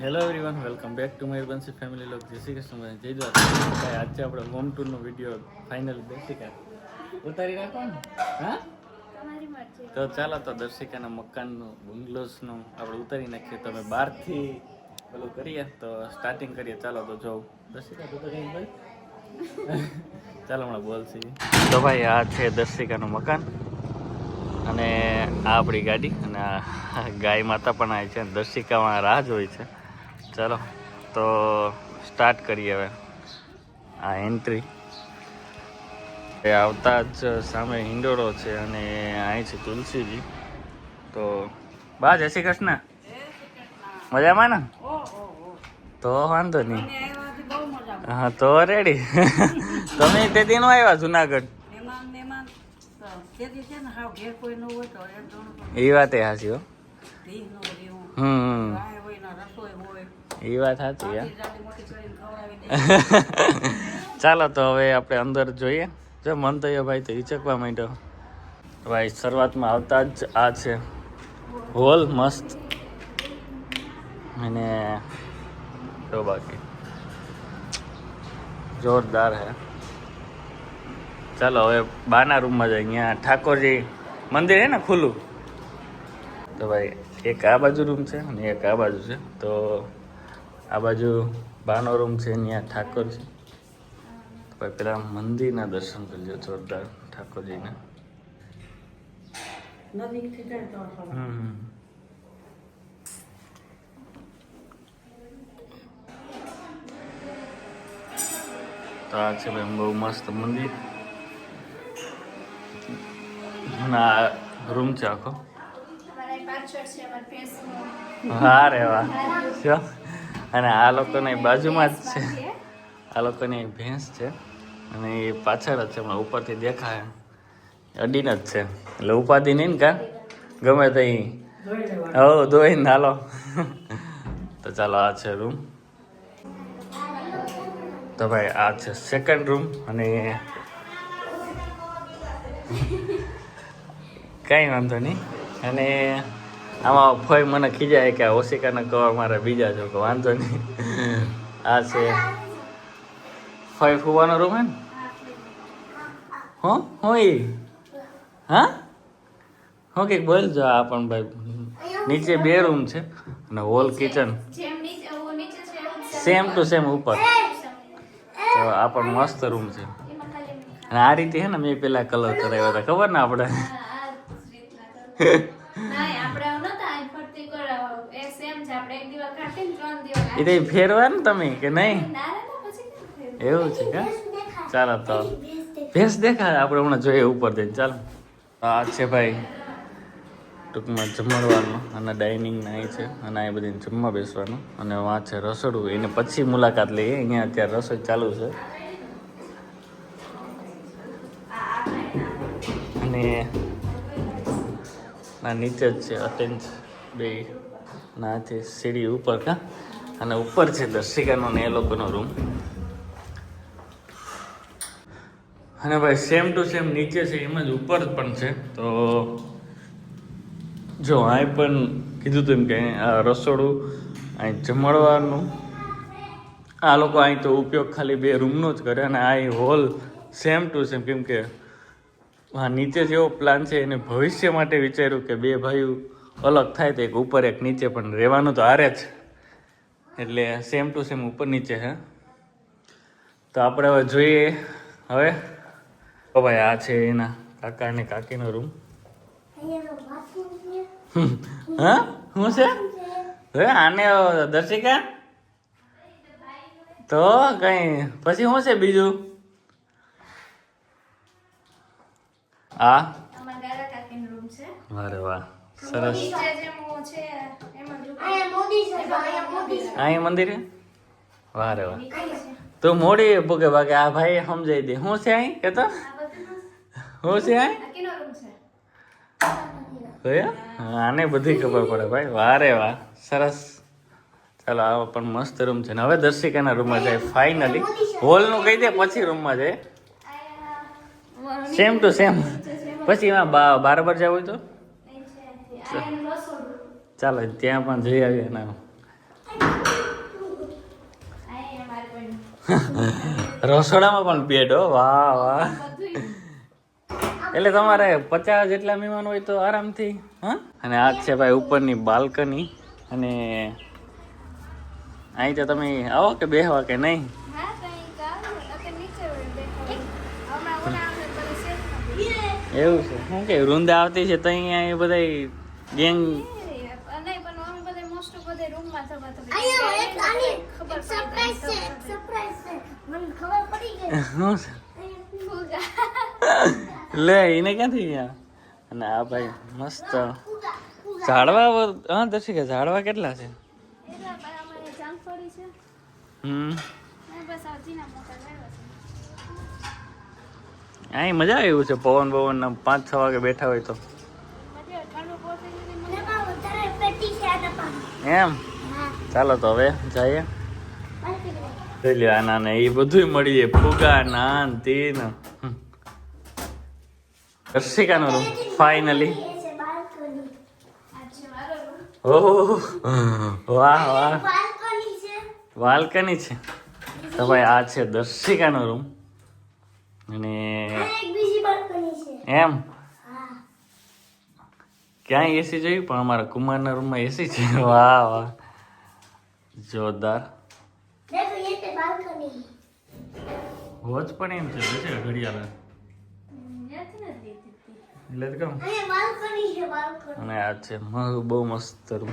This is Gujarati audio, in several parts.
Hello everyone welcome back to my Bansi family લોક જય શ્રી કૃષ્ણ જય દ્વારકા આજે આપણે હોમ ટૂરનો વીડિયો ફાઇનલ દર્શિકા ઉતારી રાખો ને હા તો ચાલો તો દર્શિકાના મકાનનું બંગલોસનું આપણે ઉતારી નાખીએ. તમે બહારથી પેલું કરીએ તો સ્ટાર્ટિંગ કરીએ. ચાલો તો જોઉં દર્શિકા તો કંઈ ભાઈ? ચાલો હમણાં બોલશી તો ભાઈ આ છે દર્શિકાનું મકાન અને આ આપણી ગાડી અને આ ગાય માતા પણ આવી છે દર્શિકામાં રાહ જ હોય છે. ચાલો તો સ્ટાર્ટ કરીએ હવે. આ એન્ટ્રી એ આવતા જ સામે હિંડોળો છે અને અહીં છે તુલસીજી. તો બા જય શ્રી કૃષ્ણ. મજામાં ને? તો વાંધો નહીં. હા તો રેડી તમે તે દિનો આવ્યા જુનાગઢ? એ વાત એ હાચી હો. હમ. એ વાત સાચી ચાલો તો હવે આપણે અંદર જોઈએ. જો મન થયો ભાઈ તો ઈચકવા માંડ્યો. ભાઈ શરૂઆતમાં આવતા જ આ છે. હોલ મસ્ત. અને જો બાકી. જોરદાર હે. ચાલો હવે બાના રૂમમાં જાય અહીંયા ઠાકોરજી મંદિર હે ને ખુલ્લું? તો ભાઈ એક આ બાજુ રૂમ છે અને એક આ બાજુ છે. તો આ બાજુ બાનો રૂમ છે ત્યાં ઠાકોર છે. પછી પેલા મંદિરના દર્શન કરજો જોરદાર ઠાકોરજીના. તો હમ તો આ છે ભાઈ બહુ મસ્ત મંદિર. ના રૂમ છે આખો. હા રે વાહ. શું? અને આ લોકોની બાજુમાં જ છે. આ લોકોની ભેંસ છે. અને એ પાછળ જ છે, હમણાં ઉપરથી દેખાય. અડીને જ છે. એટલે ઉપાધિ નહીં ને કા? ગમે તે હો, ધોઈને હાલો. તો ચાલો, આ છે રૂમ તો ભાઈ, આ છે સેકન્ડ રૂમ અને કાંઈ વાંધો નહીં. અને આમાં ફોઈ મને ખીજાય કે ઓશિકાના કવર મારે બીજા જો કે વાંધો નહીં. આ છે ફોઈ ફૂવાનો રૂમ હે ને? હો હોય હા? હો કંઈક બોલજો આ પણ ભાઈ, નીચે બે રૂમ છે અને હોલ કિચન છે છે. સેમ ટુ સેમ ઉપર. તો આ પણ મસ્ત રૂમ છે. અને આ રીતે હે ને મેં પેલા કલર કરાવ્યા હતા. ખબર ને આપણે આ જ રીતના કરવું. નાય, આપણે આવું નતા, આ ફરતી કરાવો. એ same છે. આપણે એક દિવસ કાઢીને ત્રણ દિવસ એ તો ફેરવા ને તમે કે નહીં? એવું છે કે? ચાલો તો. ભેંસ દેખાય. આપણે હમણાં જોઈએ ઉપર જઈને. ચાલો. આ છે ભાઈ ટૂંકમાં જમણવાનું અને ડાઇનિંગ અહીં છે. અને આ બધી જમવા બેસવાનું. અને વાં છે રસોડું. એને પછી મુલાકાત લઈએ. અહીંયા અત્યારે રસોઈ ચાલુ છે. અને ના નીચે જ છે અટેન્સ બે ના છે સીડી ઉપર કા? અને ઉપર છે દર્શિકાનો ને એ લોકોનો રૂમ અને ભાઈ સેમ ટુ સેમ નીચે છે, એમ જ ઉપર પણ છે. તો જો અહીં પણ કીધું તું એમ કે રસોડું અહીં જમણવાનું. આ લોકો અહીં તો ઉપયોગ ખાલી બે રૂમનો જ કરે અને આ હોલ સેમ ટુ સેમ કેમ કે હા નીચે જેવો પ્લાન છે, એને ભવિષ્ય માટે વિચાર્યું કે બે ભાઈઓ અલગ થાય તો એક ઉપર, એક નીચે, પણ રહેવાનું તો હારે જ. એટલે સેમ ટુ સેમ ઉપર નીચે છે તો આપણે હવે જોઈએ હવે? ઓ ભાઈ આ છે એના કાકા અને કાકીનો રૂમ હા? શું છે? હવે આને દર્શિકા? તો કઈ પછી શું છે બીજું? આ. અરે વાહ. સરસ નીચે જેમ હું છે, એમ જ room. અહીં મંદિર વાહ રે વાહ તું મોડી ભૂકે ભાગે આ ભાઈ સમજાઈ દે શું છે અહીં કે તો શું છે અહીં આને બધી ખબર પડે ભાઈ વાહ રે વાહ સરસ ચાલો આ પણ મસ્ત રૂમ છે ને હવે દર્શિકાના રૂમમાં જાય ફાઇનલી હોલનું કહી દે પછી રૂમમાં જાય સેમ ટુ સેમ પછી એમાં બા- બારબર જવું હોય તો. ચાલો ત્યાં પણ જઈ આવીએ ને રસોડામાં પણ બેડ હો. વાહ વાહ. એટલે તમારે પચાસ જેટલા મહેમાન હોય તો આરામથી હા. અને આ છે ભાઈ ઉપરની બાલ્કની. અને અહીં તો તમે આવો કે બેહવા કે નહીં? એવું છે. શું કે વૃંદા આવતી છે તો અહીંયા એ બધા ગેંગ નહીં પણ અમે બધા મોસ્ટ ઓફ બધા રૂમમાં થવા તો અહીંયા એક આની ખબર એક સરપ્રાઈઝ છે એક સરપ્રાઈઝ છે. મને ખબર પડી ગઈ. શું છે? લે એને ક્યાંથી ગયા? અને આ ભાઈ મસ્ત. ઝાડવા હા દર્શિકા ઝાડવા કેટલા છે? હમ. અહીં મજા આવી છે પવન પવન પાંચ છ વાગે બેઠા હોય તો મજા આવે. ઠંડુ પહોંચે છે ને મજા એમાં વધારે પેટી છે આ ડબ્બામાં. એમ? ચાલો તો હવે જઈએ. જોઈ આના ને એ બધું મળી જાય ફુગા નાન તેન. દર્શિકાનો રૂમ ફાઇનલી room. ઓહ વાહ વાહ. બાલ્કની છે. તો ભાઈ આ છે દર્શિકાનો રૂમ અને એમ? ક્યાંય એસી જોયું? પણ અમારા કુમારના રૂમમાં એસી છે. વાહ વાહ. જોરદાર. હોજ પણ એમ છે છે ઘડિયાળ. એટલે તો કેમ? અને આ છે મારું બહુ મસ્ત રૂમ.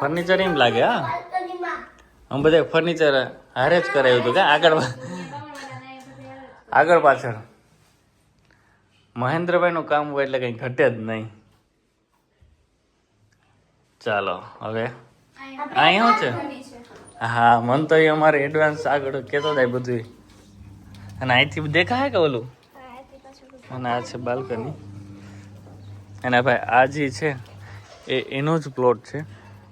ફર્નિચર એમ લાગે હા? આમ બધા ફર્નિચર હારે જ કરાયું હતું કે આગળ આગળ પાછળ? મહેન્દ્રભાઈનું કામ હોય એટલે કંઈ ઘટે જ નહીં. ચાલો હવે? અહીં શું છે? હા મન તો એ અમારે એડવાન્સ આગળ કહેતો થાય બધું અને અહીંથી દેખાય કે ઓલું? અને આ છે બાલ્કની. અને ભાઈ આ જે છે એ એનો જ પ્લોટ છે.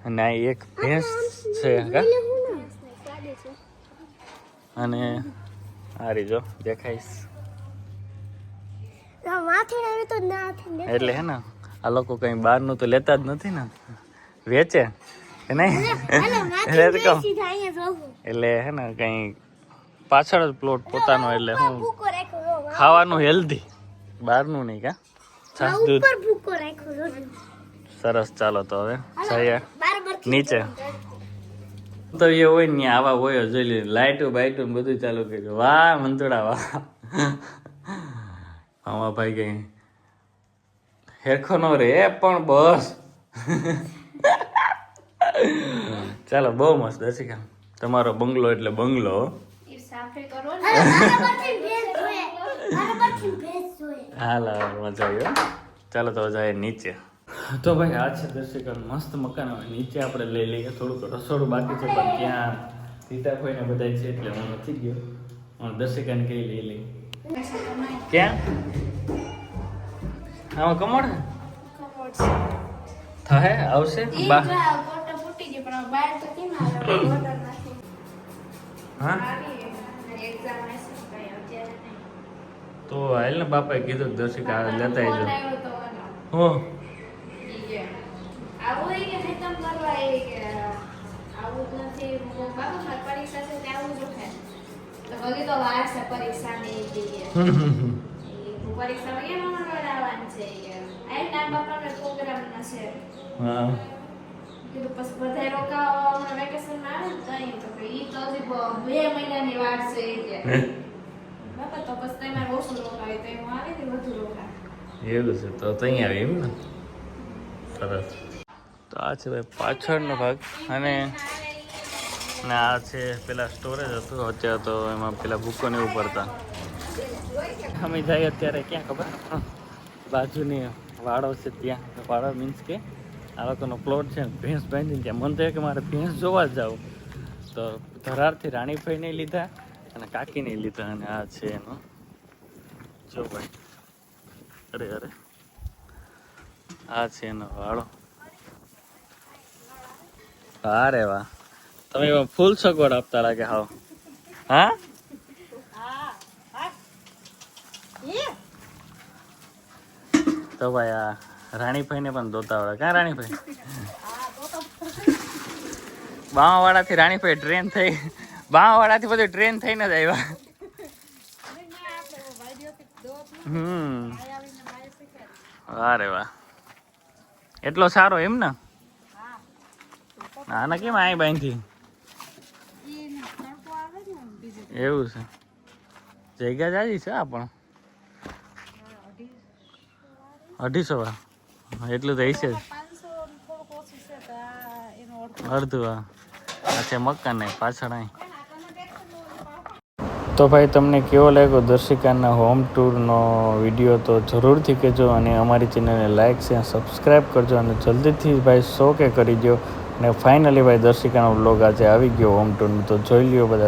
અને આ એક ભેંસ છે અને આ રીજો દેખાઈશ એટલે હે ને આ લોકો કઈ બહારનું તો લેતા જ નથી ને. વેચે નહીં? એટલે હે ને કઈ પાછળ જ પ્લોટ પોતાનો એટલે હું ખાવાનું હેલ્ધી બહારનું નહીં કા? છાસ દૂધ. સરસ ચાલો તો હવે. જઈએ. નીચે. તો એ હોય ને આવા હોય જોઈ લે લાઈટો બાઈટો બધું ચાલુ કર્યું. વાહ મંતુડા વાહ. મામા ભાઈ કઈ હેરખો નો રે પણ બસ. ચાલો બહુ મસ્ત દર્શિકા. તમારો બંગલો એટલે બંગલો. હાલો મજા આવ્યો ચાલો તો જાય નીચે. તો ભાઈ આ છે દર્શિકા મસ્ત મકાન નીચે આપણે લઈ લઈએ. થોડુંક રસોડું બાકી છે પણ ત્યાં સીતા ખોઈને બધા છે એટલે હું નથી ગયો. હું દર્શિકાને કઈ લઈ લઈએ. ક્યાં? આમાં કમળ? થાય આવશે? બા. તો હાલ ને બાપાએ કીધું દર્શિકા લેતા આવી આવજો. હો. આવું કે નથી. મારી ત્યાં બધી તો વાર છે પરીક્ષાની પરીક્ષા અમારે આવવાનું છે આ ના બાપાનો પ્રોગ્રામ ના છે. હા. કીધું પછી બધાય રોકાવા હમણાં વેકેશનમાં આવે ને તો કે ઈ તો હજી બ- મહિનાની વાર છે કે. બાપા તો પછી તમારે ઓછું રોકાય તો હું આવી ને વધુ રોકાય? એવું છે તો ત્યાં આવી એમ ને? સરસ. તો આ છે ભાઈ પાછળનો ભાગ અને અને આ છે પેલા સ્ટોરેજ હતું. અત્યારે તો એમાં પેલા બુકો ને એવું અમે જઈએ અત્યારે ક્યાં ખબર? બાજુની વાડો છે ત્યાં. વાડો મીન્સ કે આ લોકોનો પ્લોટ છે ભેંસ બાંધીને ત્યાં. મન થયું કે મારે ભેંસ જોવા જ જાવ. તો ધરારથી રાણીભાઈને લીધા અને કાકીને લીધા. અને આ છે એનો જો ભાઈ. અરે અરે. આ છે એનો વાળો અરે વાહ. તમે ફૂલ સગવડ આપતા લાગે હાવ. હા? તો ભાઈ આ રાણીભાઈ ને પણ દોતા આવડે. ક્યાં રાણીભાઈ? બાવાવાળાથી રાણીભાઈ ટ્રેન થઈ બાવાવાળાથી બધું ટ્રેન થઈને જ આવ્યા. હમ. વારે વાહ. એટલો સારો એમ ને? આના કેમ આઈ બાંધી? એવું છે. જગ્યા જાજી છે આ પણ? અઢીસો વા એટલું તો હશે જ. અડધું. હા. મકાન નહીં પાછળ અહીં. તો ભાઈ તમને કેવો લાગ્યો દર્શિકાના હોમ ટૂરનો વીડિયો તો જરૂરથી કહેજો અને અમારી ચેનલને લાઇક છે સબસ્ક્રાઈબ કરજો અને જલ્દીથી ભાઈ શો કે કરી દો અને ફાઇનલી ભાઈ દર્શિકાનો બ્લોગ આજે આવી ગયો હોમ ટૂરનો તો જોઈ લ્યો બધા.